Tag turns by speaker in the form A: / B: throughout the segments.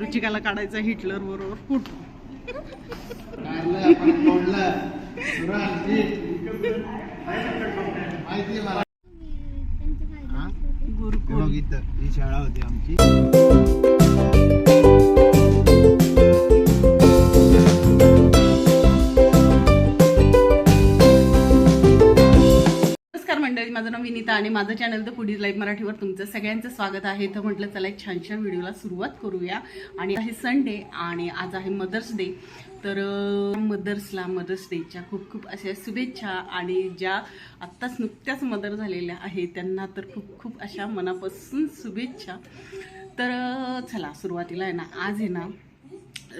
A: रुचिकाला काढायचा हिटलर बरोबर. फोटो. गुरुकुल
B: ही शाळा होती आमची.
A: आणि माझं चॅनल द फुडीज लाईफ मराठीवर तुमचं सगळ्यांचं स्वागत आहे. तर म्हटलं चला एक छानशा व्हिडिओला सुरुवात करूया. आणि आहे संडे आणि आज आहे मदर्स डे तर मदर्सला मदर्स डेच्या खूप खूप अशा शुभेच्छा आणि ज्या आत्ताच नुकत्याच मदर झालेल्या आहेत त्यांना तर खूप खूप अशा मनापासून शुभेच्छा. तर चला सुरुवातीला आहे ना आज आहे ना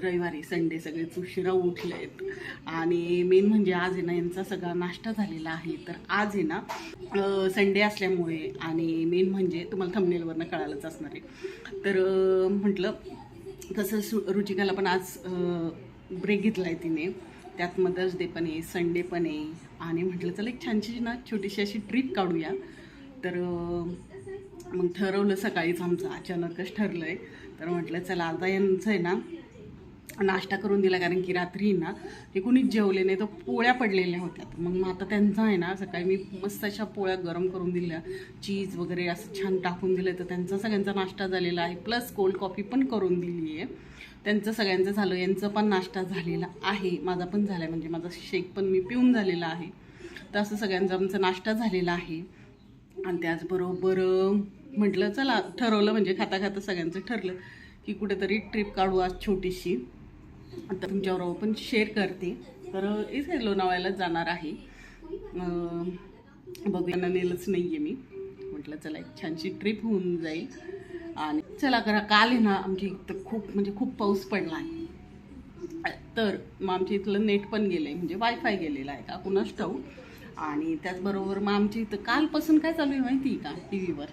A: रविवारी संडे सगळेच उशिरा आहेत आणि मेन म्हणजे आज आहे ना यांचा सगळा नाश्ता झालेला आहे. तर आज आहे ना संडे असल्यामुळे आणि मेन म्हणजे तुम्हाला थंबनेलवरनं कळालंच असणार आहे. तर म्हटलं कसं सु रुचिकाला पण आज ब्रेक घेतला आहे तिने. त्यात मदर्स डे पण आहे संडे पण आहे. आणि म्हटलं चला एक छानशी ना छोटीशी अशी ट्रिप काढूया. तर मग ठरवलं सकाळीच आमचं अचानकच ठरलं आहे तर म्हटलं चला आता यांचं आहे ना नाश्ता करून दिला कारण की रात्री ना ते कुणीच जेवले नाही तर पोळ्या पडलेल्या होत्या. मग मग आता त्यांचं आहे ना सकाळी मी मस्त अशा पोळ्या गरम करून दिल्या. चीज वगैरे असं छान टाकून दिलं तर त्यांचा सगळ्यांचा नाश्ता झालेला आहे. प्लस कोल्ड कॉफी पण करून दिली आहे. त्यांचं सगळ्यांचं झालं यांचं पण नाश्ता झालेला आहे. माझा पण झाला आहे म्हणजे माझा शेक पण मी पिऊन झालेला आहे. तर असं सगळ्यांचा आमचा नाश्ता झालेला आहे. आणि त्याचबरोबर म्हटलं चला ठरवलं म्हणजे खाता खाता सगळ्यांचं ठरलं की कुठेतरी ट्रिप काढू आज छोटीशी. आता तुमच्याबरोबर पण शेअर करते. तर इथे लोणावळ्याला जाणार आहे. अं, बघूया नेलंच नाही आहे मी. म्हटलं चला एक छानशी ट्रिप होऊन जाईल. आणि चला करा काल आहे ना आमच्या इथं खूप म्हणजे खूप पाऊस पडला आहे. तर मग आमच्या इथलं नेट पण गेलं आहे म्हणजे वायफाय गेलेलं आहे का? कुणाच ठाऊ आणि त्याचबरोबर मग आमच्या इथं कालपासून काय चालू आहे माहिती आहे का? टी व्हीवर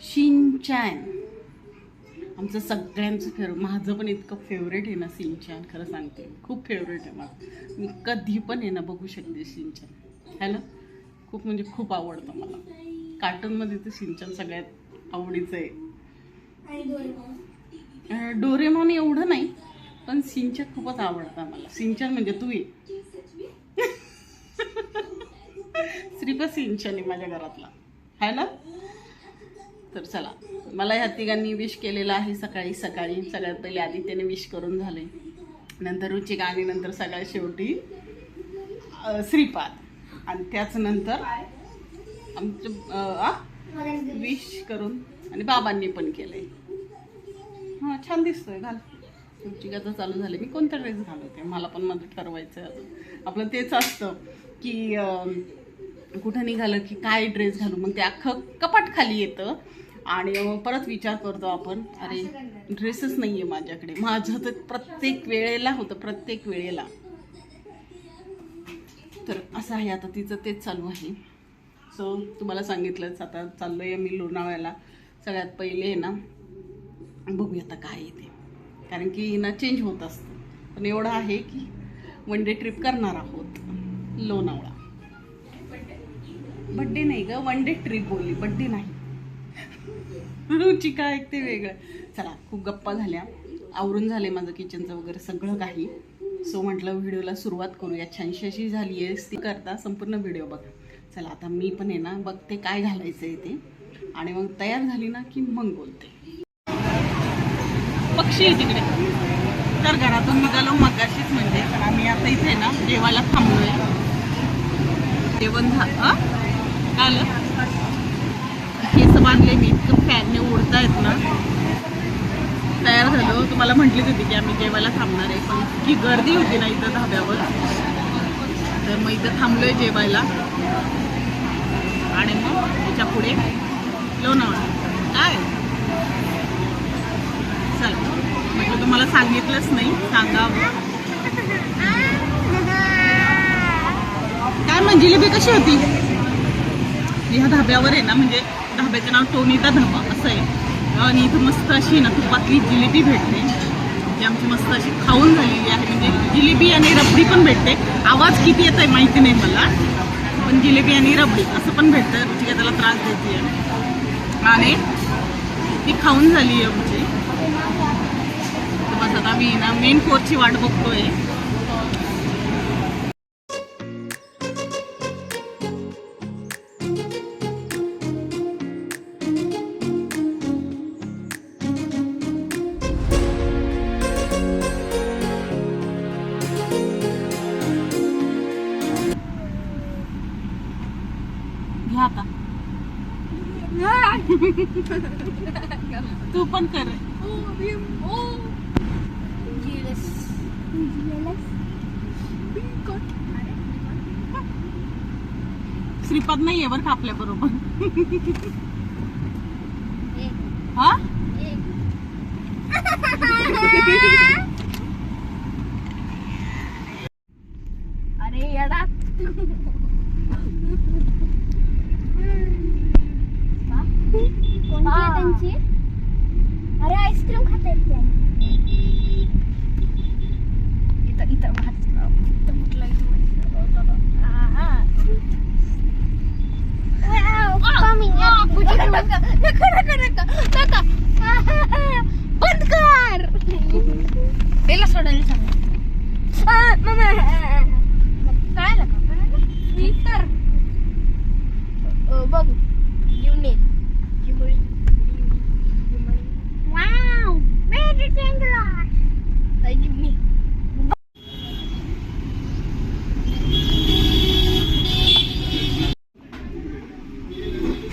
A: शिनचॅन आमचं सगळ्यांचं फेव माझं पण इतकं फेवरेट आहे ना सिंचन खरं सांगते. खूप फेवरेट आहे माझं. मी कधी पण आहे ना बघू शकते सिंचन. है ना खूप म्हणजे खूप आवडतं मला. कार्टूनमध्ये तर सिंचन सगळ्यात आवडीचं आहे. डोरेमॉन. एवढं नाही पण सिंचन खूपच आवडतं मला. सिंचन म्हणजे तू ये. श्रीपद सिंचन आहे माझ्या घरातला. है ना तर चला. मला ह्या तिघांनी विश केलेलं आहे सकाळी सकाळी सगळ्यात पहिले आदित्यने विश करून झाले. नंतर रुचिका आणि नंतर सगळ्यात शेवटी श्रीपाद. आणि त्याच नंतर आमचं विश करून आणि बाबांनी पण केलंय. हां छान दिसतोय घाल. रुचिकाचं चालू झालं. मी कोणता ड्रेस घालवते? मला पण माझं ठरवायचं आहे अजून आपलं तेच असतं की कुठं निघालं की काय ड्रेस घालू? मग ते अख्खं कपाट खाली येतं. आणि परत विचार करतो आपण. अरे ड्रेसच नाही आहे माझ्याकडे. माझं तर प्रत्येक वेळेला होतं प्रत्येक वेळेला. तर असं आहे आता तिचं तेच चालू आहे. सो तुम्हाला सांगितलंच आता चाललो आहे मी लोणावळ्याला. सगळ्यात पहिले आहे ना बघूया आता काय येते कारण की ना चेंज होत असतं. पण एवढं आहे की वन डे ट्रिप करणार आहोत. लोणावळा. बड्डे नाही ग वन डे ट्रिप बोलली. बड्डे नाही. रुचिका ऐकते वेगळं. चला खूप गप्पा झाल्या. आवरून झाले माझं किचनचं वगैरे सगळं काही. सो म्हटलं व्हिडिओला सुरुवात करूया. छानशी अशी झाली आहे ती करता संपूर्ण व्हिडिओ बघा. चला आता मी पण आहे ना बघते काय घालायचं आहे ते. आणि मग तयार झाली ना की मग बोलते. पक्षी आहे तिकडे. तर घरातून निघालो मगाशीच म्हणजे. तर आम्ही आता इथे ना जेवायला थांबलोय. जेवण झालं आलं? केस बांधले मी. इतकं फॅनने उडतायत ना. तयार झालो. तुम्हाला म्हटलीच होती की आम्ही जेवायला थांबणार आहे. पण इतकी गर्दी होती ना इथं धाब्यावर. तर मग इथं थांबलोय जेवायला. आणि मग त्याच्या पुढे लोणावळा काय? चल. म्हटलं तुम्हाला सांगितलंच नाही. सांगावं. काय म्हणजे जिलेबी कशी होती? ह्या धाब्यावर आहे ना म्हणजे ढाब्याचं नाव टोनीचा ढाबा असं आहे. आणि इथं मस्त अशी ना तुपातली जिलेबी भेटते. जी आमची मस्त अशी खाऊन झालेली आहे. म्हणजे जिलेबी आणि रबडी पण भेटते. आवाज किती येत आहे माहिती नाही मला पण जिलेबी आणि रबडी असं पण भेटतं. रुचिका त्याला त्रास देते आणि ती खाऊन झाली आहे आमची. बस आता मी ना मेन कोर्सची वाट बघतोय. तू पण कर. श्रीपाद नाहीये बरं आपल्या बरोबर. हा?
B: बंद कर. त्याला सोडायला सांग काय लका बघ. Unique wow. Very dangerous Jimmy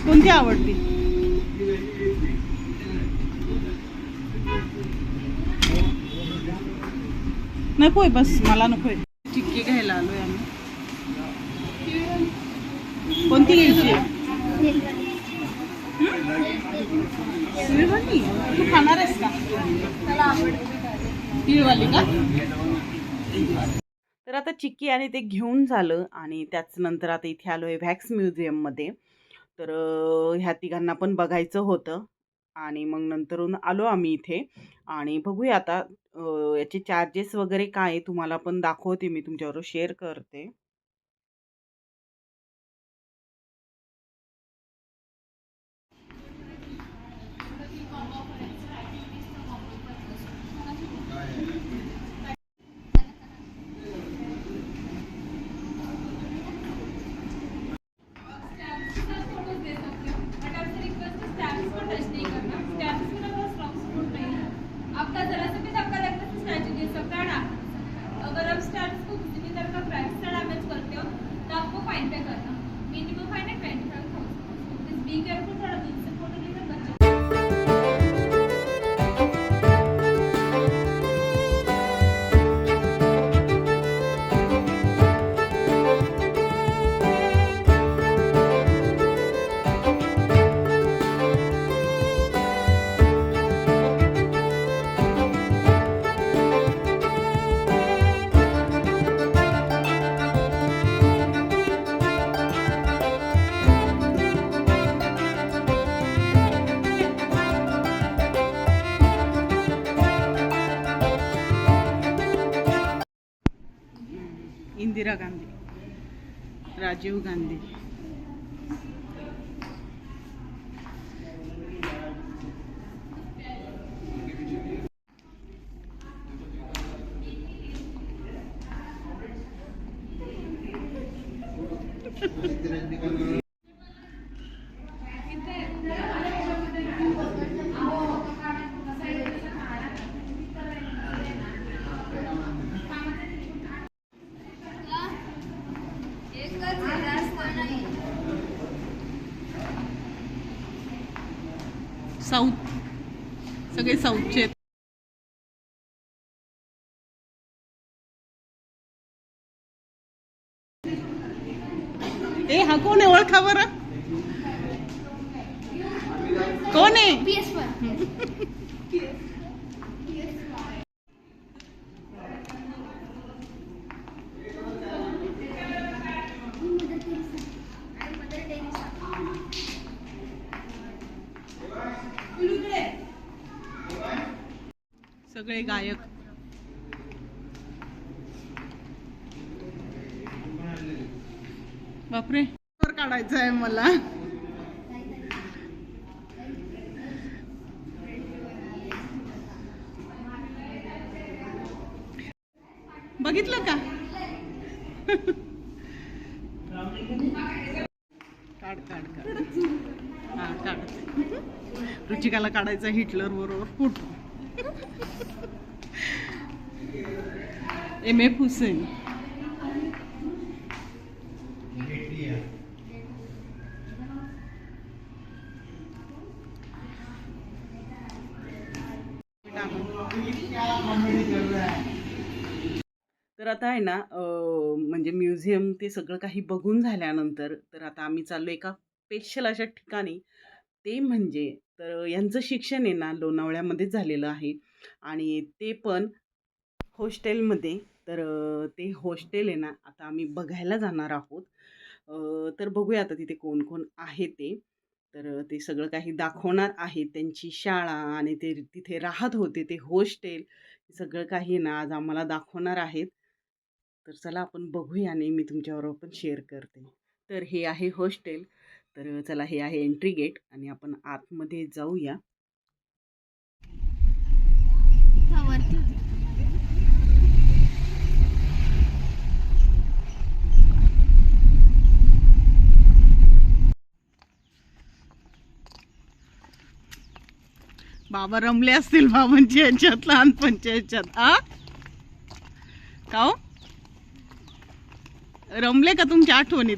A: कोणती आवडती? नकोय बस मला नकोय. चिक्की घ्यायला आलोय आम्ही. कोणती घ्यायची? तू खाणार आहेस का? हिरवाली का? तर आता चिक्की आणि ते घेऊन झालं आणि त्याच नंतर आता इथे आलो आहे व्हॅक्स म्युझियममध्ये. तर ह्या तिघांना पण बघायचं होतं आणि मग नंतरून आलो आम्ही इथे. आणि बघूया आता याचे चार्जेस वगैरे काय आहे तुम्हाला पण दाखवते मी तुमच्याबरोबर शेअर करते.
C: करना मिनिमम फाइन है twenty five thousand. Please be careful थोड़ा दूर से
A: इंदिरा गांधी राजीव गांधी. साऊथ. सगळे साऊथचे ए हा कोण आहे? ओळखा बरं. कोण आहे
B: PS वर
A: सगळे गायक. बापरे. काढायचं आहे मला बघितलं का काढ काढ काढ हा काढ काढायचा हिटलर बरोबर. Photo M F Husain. तर आता आहे ना म्हणजे म्युझियम ते सगळं काही बघून झाल्यानंतर तर आता आम्ही चाललो एका स्पेशल अशा ठिकाणी. ते म्हणजे तर यांचं शिक्षण आहे ना लोणावळ्यामध्येच झालेलं आहे. आणि ते पण हॉस्टेलमध्ये. तर ते हॉस्टेल आहे ना आता आम्ही बघायला जाणार आहोत. तर बघूया आता तिथे कोण कोण आहे ते. तर ते सगळं काही दाखवणार आहे त्यांची शाळा आणि ते तिथे राहत होते ते हॉस्टेल. सगळं काही ना आज आम्हाला दाखवणार आहेत. तर चला आपण बघूया आणि मी तुमच्याबरोबर पण शेअर करते. तर हे आहे हॉस्टेल. तर चला हे आहे एंट्री गेट आणि आपण आतमध्ये जाऊया. बाबा रमले असतील बाबांच्या ह्याच्यात लहानपणच्या ह्याच्यात हा? का हो? रमले का तुमच्या आठवणीत?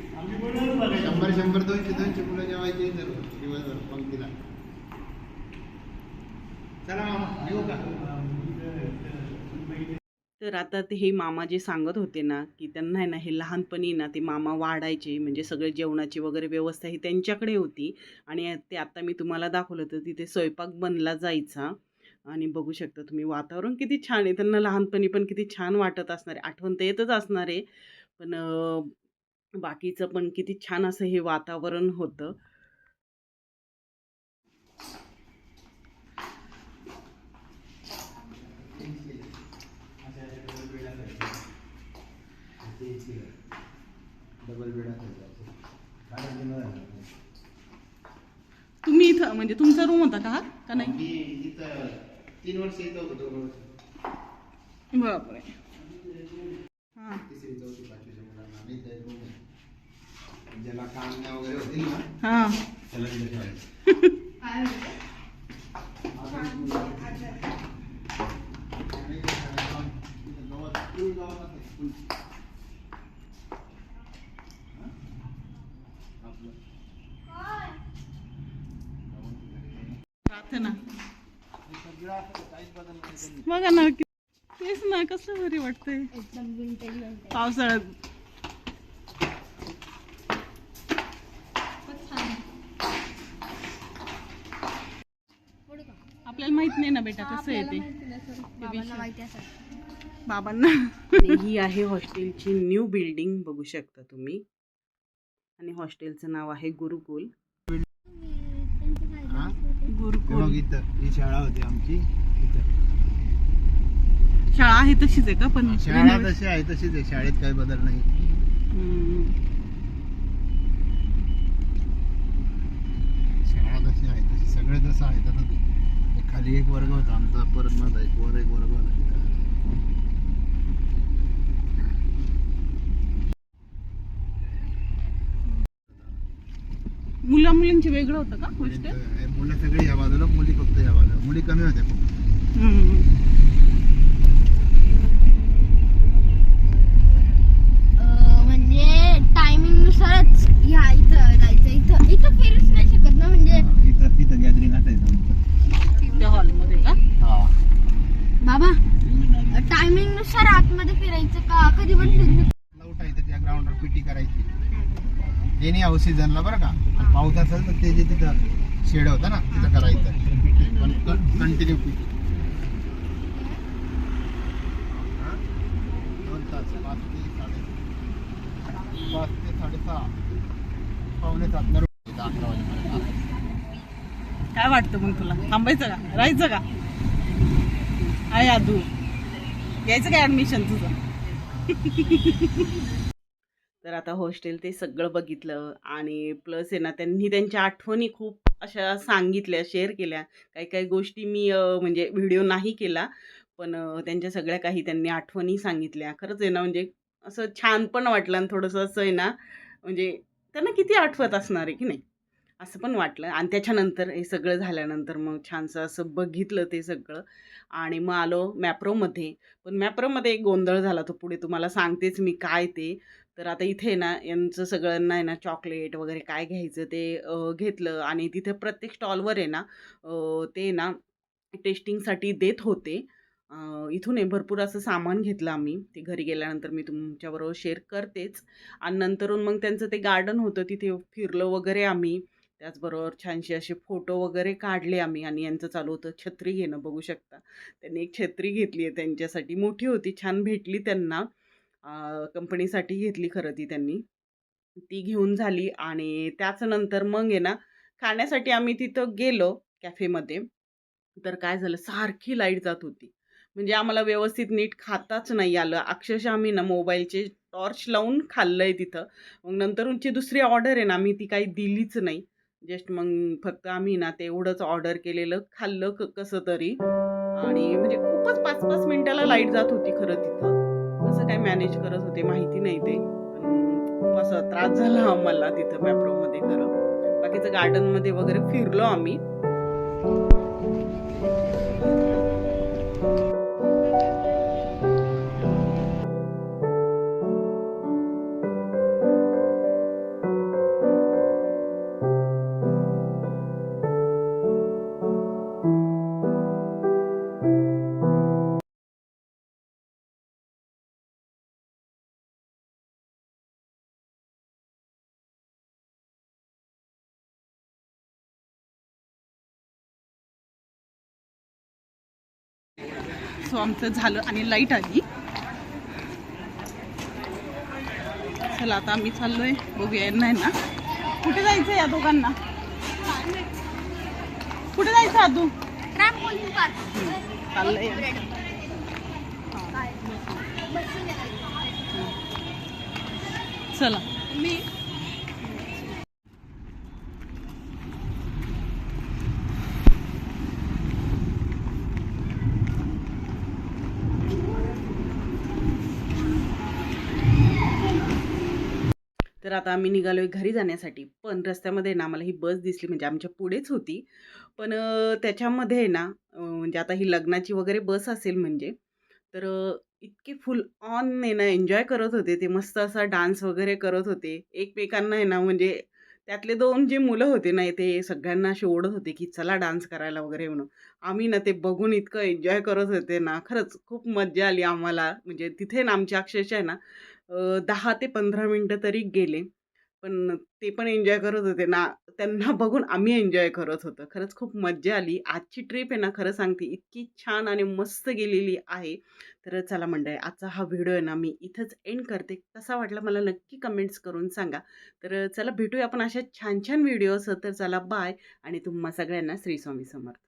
D: शंभर शंभर दोनशे दोनशे मुलं जेवायचे दिवसभर पंक्तीला चला मामा येऊ का?
A: तर आता ते हे मामा जे सांगत होते ना की त्यांना आहे ना हे लहानपणी ना ते मामा वाढायचे म्हणजे सगळे जेवणाची वगैरे व्यवस्था ही त्यांच्याकडे होती. आणि ते आता मी तुम्हाला दाखवलं तर तिथे स्वयंपाक बनला जायचा. आणि बघू शकता तुम्ही वातावरण किती छान आहे. त्यांना लहानपणी पण किती छान वाटत असणार आहे. आठवण तर येतच असणार आहे. पण बाकीचं पण किती छान असं हे वातावरण होतं. तुम्ही इथं म्हणजे तुमचा रूम होता का हा? का नाही?
D: तीन वर्ष इथं होतो दोन वर्ष.
A: बापरे. हां.
D: तिसरी चौथी पाचवीच्या मुलांना आम्ही इथं room आहे. ज्याला कामण्या वगैरे होतील ना
A: हां.
D: त्याला इथं ठेवायचं. आणि इथं शाळेत इथं गवत, फुल गवत असते, फुल. हं? आपलं.
A: प्रार्थना
D: सगळं असं काहीच बदल नाही त्यांनी.
A: बघा ना तेच ना कसं बरी वाटतंय.
B: एकदम विंटेज विंटेज
A: पावसाळ्यात. आपल्याला माहीत नाही ना बेटा कसं आहे ते.
B: बाबांना माहिती असेल
A: बाबांना. ही आहे हॉस्टेलची न्यू बिल्डिंग बघू शकता तुम्ही. आणि हॉस्टेलचं नाव आहे गुरुकुल.
D: हा?
A: गुरुकुल.
D: इथं ही शाळा होती आमची.
A: शाळा आहे तशीच आहे का? पण
D: शाळा
A: renovate-
D: तशी आहे तशीच आहे. शाळेत काही बदल नाही.
A: हम्म.
D: शाळा तशी आहे तशी सगळे जसं आहे तसं ते. ते खाली एक वर्ग होता आमचा परत माझा एक वर एक वर्ग होता तिथं.
A: मुला मुलींचे वेगळं होतं का हॉस्टेल
D: हे मुलं सगळी या बाजूला मुली फक्त या बाजूला. मुली कमी होत्या फक्त
A: हम्म.
B: सर आतमध्ये फिरायचं का? कधी पण फिरू शकतो.
D: उठायचं त्या ग्राउंडवर पिटी करायची. नाही हाऊस सीझनला बरं का. पाऊस असेल तर ते जे तिथं शेड होतं ना तिथं करायचं. पण कंटिन्यू पिटी हा? दोन तास पाच ते साडे पाच ते साडेसहा. पावणे सात नरू अकरा वाजेपर्यंत.
A: काय वाटतं मग तुला? थांबायचं का? राहायचं का? आहे आदू. घ्यायचं काय ऍडमिशन तुझं? तर आता हॉस्टेल ते सगळं बघितलं आणि प्लस आहे ना त्यांनी त्यांच्या आठवणी खूप अशा सांगितल्या शेअर केल्या. काही काही गोष्टी मी म्हणजे व्हिडिओ नाही केला पण त्यांच्या सगळ्या काही त्यांनी आठवणी सांगितल्या. खरंच आहे ना म्हणजे असं छान पण वाटलं आणि थोडंसं असं आहे ना म्हणजे त्यांना किती आठवत असणार आहे की नाही? असं पण वाटलं. आणि त्याच्यानंतर हे सगळं झाल्यानंतर मग छानसं असं बघितलं ते सगळं. आणि मग आलो मॅप्रोमध्ये. पण मॅप्रोमध्ये एक गोंधळ झाला तो पुढे. तुम्हाला सांगतेच मी काय ते. तर आता इथे ना यांचं सगळ्यांना आहे ना चॉकलेट वगैरे काय घ्यायचं ते घेतलं. आणि तिथे प्रत्येक स्टॉलवर आहे ना ते ना टेस्टिंगसाठी देत होते. इथून आहे भरपूर असं सामान घेतलं आम्ही. ते घरी गेल्यानंतर मी तुमच्याबरोबर शेअर करतेच. आणि नंतरून मग त्यांचं ते गार्डन होतं तिथे फिरलो वगैरे आम्ही. त्याचबरोबर छानसे असे फोटो वगैरे काढले आम्ही आणि यांचं चालू होतं छत्री घेणं बघू शकता. त्यांनी एक छत्री घेतली आहे त्यांच्यासाठी. मोठी होती छान भेटली त्यांना. कंपनीसाठी घेतली खरं ती त्यांनी. ती घेऊन झाली आणि त्याचनंतर मग आहे ना खाण्यासाठी आम्ही तिथं गेलो कॅफेमध्ये. तर काय झालं सारखी लाइट जात होती. म्हणजे आम्हाला व्यवस्थित नीट खाताच नाही आलं. अक्षरशः आम्ही ना मोबाईलचे टॉर्च लावून खाल्लं आहे तिथं. मग नंतरची दुसरी ऑर्डर आहे ना आम्ही ती काही दिलीच नाही. जस्ट मग फक्त आम्ही ना तेवढंच ऑर्डर केलेलं खाल्लं क कसं तरी. आणि म्हणजे खूपच पाच पाच मिनिटाला लाइट जात होती खरं तिथं. कसं काय मॅनेज करत होते माहिती नाही ते. खूप असा त्रास झाला आम्हाला तिथं मॅप्रोमध्ये खरं. बाकीचं गार्डनमध्ये वगैरे फिरलो आम्ही. सो आमचं झालं आणि लाइट आली. चला आता आम्ही चाललोय. बघूया यांना आहे ना कुठे जायचं या दोघांना? कुठे जायचं आदू? चाललंय. चला. मी तर आता आम्ही निघालोय घरी जाण्यासाठी. पण रस्त्यामध्ये ना आम्हाला ही बस दिसली म्हणजे आमच्या पुढेच होती. पण त्याच्यामध्ये आहे ना म्हणजे आता ही लग्नाची वगैरे बस असेल म्हणजे तर इतके फुल ऑन आहे ना एन्जॉय करत होते. ते मस्त असा डान्स वगैरे करत होते. एकमेकांना आहे ना म्हणजे त्यातले दोन जे मुलं होते ना ते सगळ्यांना असे ओढत होते की चला डान्स करायला वगैरे म्हणून. आम्ही ना ते बघून इतकं एन्जॉय करत होते ना खरंच खूप मज्जा आली आम्हाला. म्हणजे तिथे ना आमची अक्षरशः आहे ना दहा ते पंधरा मिनटं तरी गेले. पण ते पण एन्जॉय करत होते. ना त्यांना बघून आम्ही एन्जॉय करत होतो. खरंच खूप मज्जा आली. आजची ट्रिप आहे ना खरं सांगते इतकी छान आणि मस्त गेलेली आहे. तर चला मंडळी आजचा हा व्हिडिओ आहे ना मी इथंच एंड करते. कसा वाटला मला नक्की कमेंट्स करून सांगा. तर चला भेटूया आपण अशा छान छान व्हिडिओज तर चला बाय. आणि तुम्हा सगळ्यांना श्रीस्वामी समर्थ.